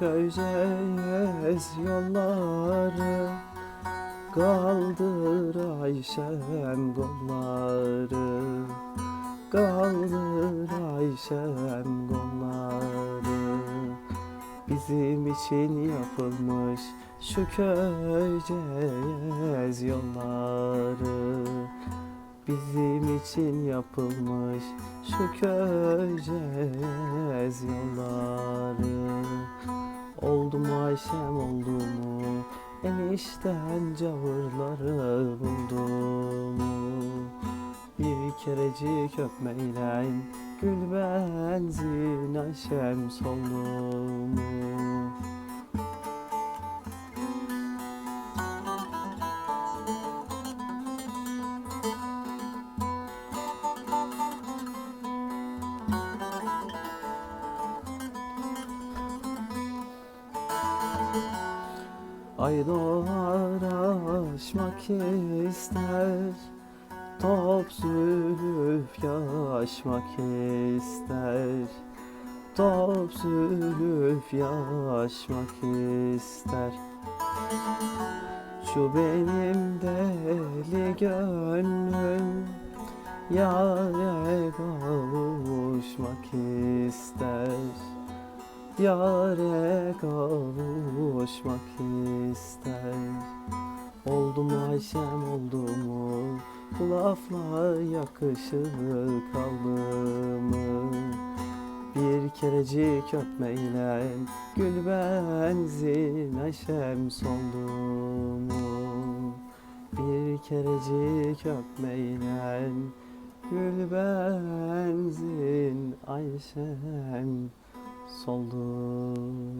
Köyceğiz yolları Kaldır Ayşem kolları. Kaldır Ayşem kolları Bizim için yapılmış şu köyceğiz yolları. Bizim için yapılmış şu köyceğiz yolları. Oldu mu Ayşem oldu mu? Enişten cavırları buldu mu? Bir kerecik öpmeyle Gül benzin Ayşem soldu mu Ay doğar aşmak ister Top zülüf yaşmak ister. Top zülüf yaşmak ister. Şu benim deli gönlüm Yâre kavuşmak ister. Yâre kavuşmak ister. Oldu mu Ayşem oldu mu Bu laflar yakışır kaldı mı Bir kerecik öpmeyle Gül benzin Ayşem soldu mu Bir kerecik öpmeyle Gül benzin Ayşem soldu.